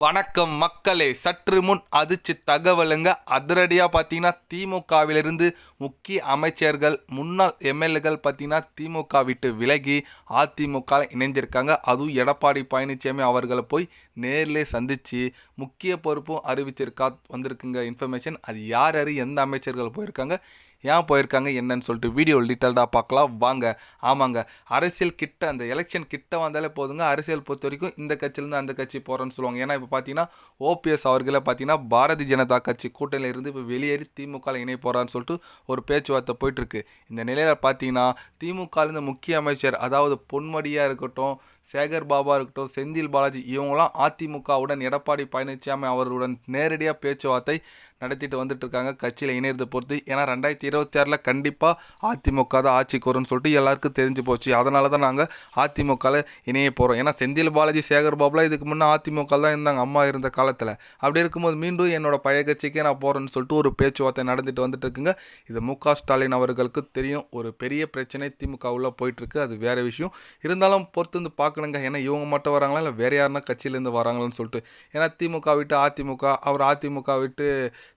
வணக்கம் மக்களே. சற்று முன் அதிர்ச்சி தகவலுங்க. அதிரடியாக பார்த்தீங்கன்னா திமுகவிலிருந்து முக்கிய அமைச்சர்கள் முன்னாள் எம்எல்ஏகள் பார்த்தீங்கன்னா திமுக விட்டு விலகி அதிமுக இணைஞ்சிருக்காங்க. அதுவும் எடப்பாடி பழனிசாமி அவர்களை போய் நேர்லே சந்தித்து முக்கிய பொறுப்பும் அறிவிச்சிருக்கா வந்திருக்குங்க இன்ஃபர்மேஷன் அது யார் யார் எந்த அமைச்சர்கள் போயிருக்காங்க ஏன் போயிருக்காங்க என்னன்னு சொல்லிட்டு வீடியோ டீட்டெயில்டாக பார்க்கலாம். வாங்க. ஆமாங்க. அரசியல் கிட்ட அந்த எலெக்ஷன் கிட்ட வந்தாலே போதுங்க. அரசியல் பொறுத்த வரைக்கும் இந்த கட்சியிலேருந்து அந்த கட்சி போகிறேன்னு சொல்லுவாங்க. ஏன்னா இப்போ பார்த்தீங்கன்னா ஓபிஎஸ் அவர்களை பார்த்தீங்கன்னா பாரதிய ஜனதா கட்சி கூட்டணியில் இருந்து இப்போ வெளியேறி திமுக இணைய போகிறான்னு சொல்லிட்டு ஒரு பேச்சுவார்த்தை போயிட்டுருக்கு இந்த நிலையில் பார்த்தீங்கன்னா திமுகலேருந்து முக்கிய அமைச்சர் அதாவது பொன்மடியாக இருக்கட்டும் சேகர் பாபா இருக்கட்டும் செந்தில் பாலாஜி இவங்களாம் அதிமுகவுடன் எடப்பாடி பழனிசாமி அவர்களுடன் நேரடியாக பேச்சுவார்த்தை நடத்திட்டு வந்துட்டு இருக்காங்க கட்சியில் இணையதை பொறுத்து. ஏன்னா ரெண்டாயிரத்தி இருபத்தி ஆறில் கண்டிப்பாக அதிமுக தான் ஆட்சிக்கு வரும்னு சொல்லிட்டு எல்லாருக்கும் தெரிஞ்சு போச்சு. அதனால தான் நாங்கள் அதிமுகவில் இணைய போகிறோம் ஏன்னா செந்தில் பாலாஜி சேகர் பாபுலாம் இதுக்கு முன்னே அதிமுக தான் இருந்தாங்க அம்மா இருந்த காலத்தில். அப்படி இருக்கும்போது மீண்டும் என்னோட பழைய கட்சிக்கே நான் போகிறேன்னு சொல்லிட்டு ஒரு பேச்சுவார்த்தை நடந்துட்டு வந்துட்டு இருக்குங்க இது மு ஸ்டாலின் அவர்களுக்கு தெரியும். ஒரு பெரிய பிரச்சனை திமுக உள்ள போயிட்டுருக்கு. அது வேற விஷயம். இருந்தாலும் பொறுத்து வந்து பார்க்க பார்க்கணுங்க. ஏன்னா இவங்க மட்டும் வராங்களா? இல்லை வேறு யாருன்னா கட்சியிலேருந்து வராங்களான்னு சொல்லிட்டு. ஏன்னா திமுக விட்டு அதிமுக அவர் அதிமுக விட்டு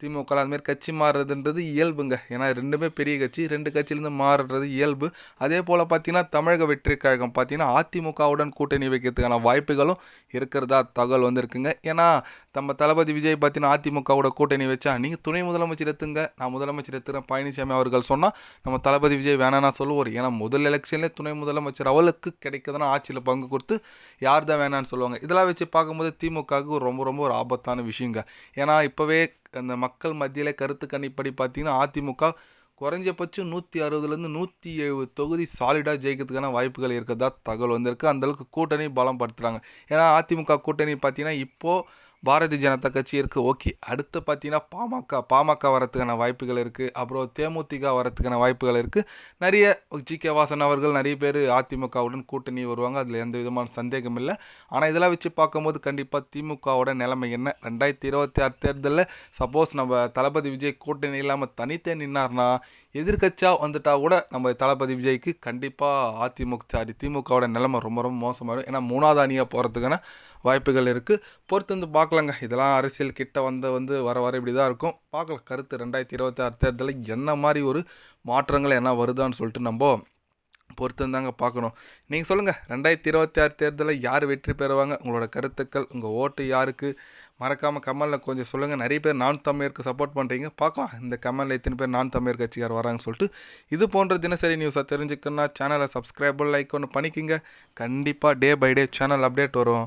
திமுக அதுமாரி கட்சி மாறுறதுன்றது இயல்புங்க. ஏன்னா ரெண்டுமே பெரிய கட்சி ரெண்டு கட்சியிலேருந்து மாறுறது இயல்பு. அதே போல் பார்த்தீங்கன்னா தமிழக வெற்றி கழகம் பார்த்தீங்கன்னா அதிமுகவுடன் கூட்டணி வைக்கிறதுக்கான வாய்ப்புகளும் இருக்கிறதா தகவல் வந்திருக்குங்க. ஏன்னா நம்ம தளபதி விஜய் பார்த்தீங்கன்னா அதிமுகவோட கூட்டணி வச்சா நீங்கள் துணை முதலமைச்சர் எத்துங்க நான் முதலமைச்சர் எத்துறேன் பழனிசாமி அவர்கள் சொன்னால் நம்ம தளபதி விஜய் வேணாம்னா சொல்லுவார் ஏன்னா முதல் எலெக்ஷன்லேயே துணை முதலமைச்சர் அவளுக்கு கிடைக்குதுன்னா ஆட்சியில் பங்கு கொடுத்து யார் தான் வேணான்னு சொல்லுவாங்க. இதெல்லாம் வச்சு பார்க்கும்போது திமுகவுக்கு ரொம்ப ரொம்ப ஒரு ஆபத்தான விஷயங்க. ஏன்னா இப்போவே அந்த மக்கள் மத்தியில் கருத்து கணிப்படி பார்த்தீங்கன்னா அதிமுக குறைஞ்சபட்சம் நூற்றி அறுபதுலேருந்து நூற்றி எழுபது தொகுதி சாலிடாக ஜெயிக்கிறதுக்கான வாய்ப்புகள் இருக்கிறதா தகவல் வந்திருக்கு. அந்தளவுக்கு கூட்டணி பலம் படுத்துகிறாங்க ஏன்னா அதிமுக கூட்டணி பார்த்தீங்கன்னா இப்போது பாரதிய ஜனதா கட்சி இருக்குது ஓகே. அடுத்து பார்த்தீங்கன்னா பாமக பாமக வரத்துக்கான வாய்ப்புகள் இருக்குது அப்புறம் தேமுதிக வரத்துக்கான வாய்ப்புகள் இருக்குது நிறைய ஜி. கே. வாசன் அவர்கள் நிறைய பேர் அதிமுகவுடன் கூட்டணி வருவாங்க. அதில் எந்த விதமான சந்தேகம் இல்லை. ஆனால் இதெல்லாம் வச்சு பார்க்கும்போது கண்டிப்பாக திமுகவோட நிலைமை என்ன? ரெண்டாயிரத்தி இருபத்தி ஆறு தேர்தலில் சப்போஸ் நம்ம தளபதி விஜய் கூட்டணி இல்லாமல் தனித்தே நின்னார்னா எதிர்கட்சியாக வந்துட்டா கூட நம்ம தளபதி விஜய்க்கு கண்டிப்பாக அதிமுக சாரி திமுகவோட நிலைமை ரொம்ப ரொம்ப மோசமாயிடும் ஏன்னா மூணாவது அணியாக போகிறதுக்கான வாய்ப்புகள் இருக்குது பொறுத்து வந்து பார்க்கலாங்க. இதெல்லாம் அரசியல் கிட்ட வந்து வந்து வர வர இப்படி தான் இருக்கும். பார்க்கலாம். கருத்து ரெண்டாயிரத்தி இருபத்தி ஆறு தேர்தலில் என்ன மாதிரி ஒரு மாற்றங்கள் என்ன வருதான்னு சொல்லிட்டு நம்ம பொறுத்து பார்க்கணும். நீங்கள் சொல்லுங்கள் ரெண்டாயிரத்தி இருபத்தி ஆறு தேர்தலில் யார் வெற்றி பெறுவாங்க? உங்களோட கருத்துக்கள் உங்கள் ஓட்டு யாருக்கு? மறக்காமல் கமலில் கொஞ்சம் சொல்லுங்கள் நிறைய பேர் நான் தமிழருக்கு சப்போர்ட் பண்ணுறீங்க பார்க்கலாம். இந்த கமலில் எத்தனை பேர் நான் தமிழர் கட்சிக்கார் வராங்கன்னு சொல்லிட்டு. இது போன்ற தினசரி நியூஸை தெரிஞ்சுக்கணுன்னா சேனலை சப்ஸ்கிரைபர் லைக் ஒன்று பண்ணிக்கிங்க. கண்டிப்பாக day by day channel update வரும்.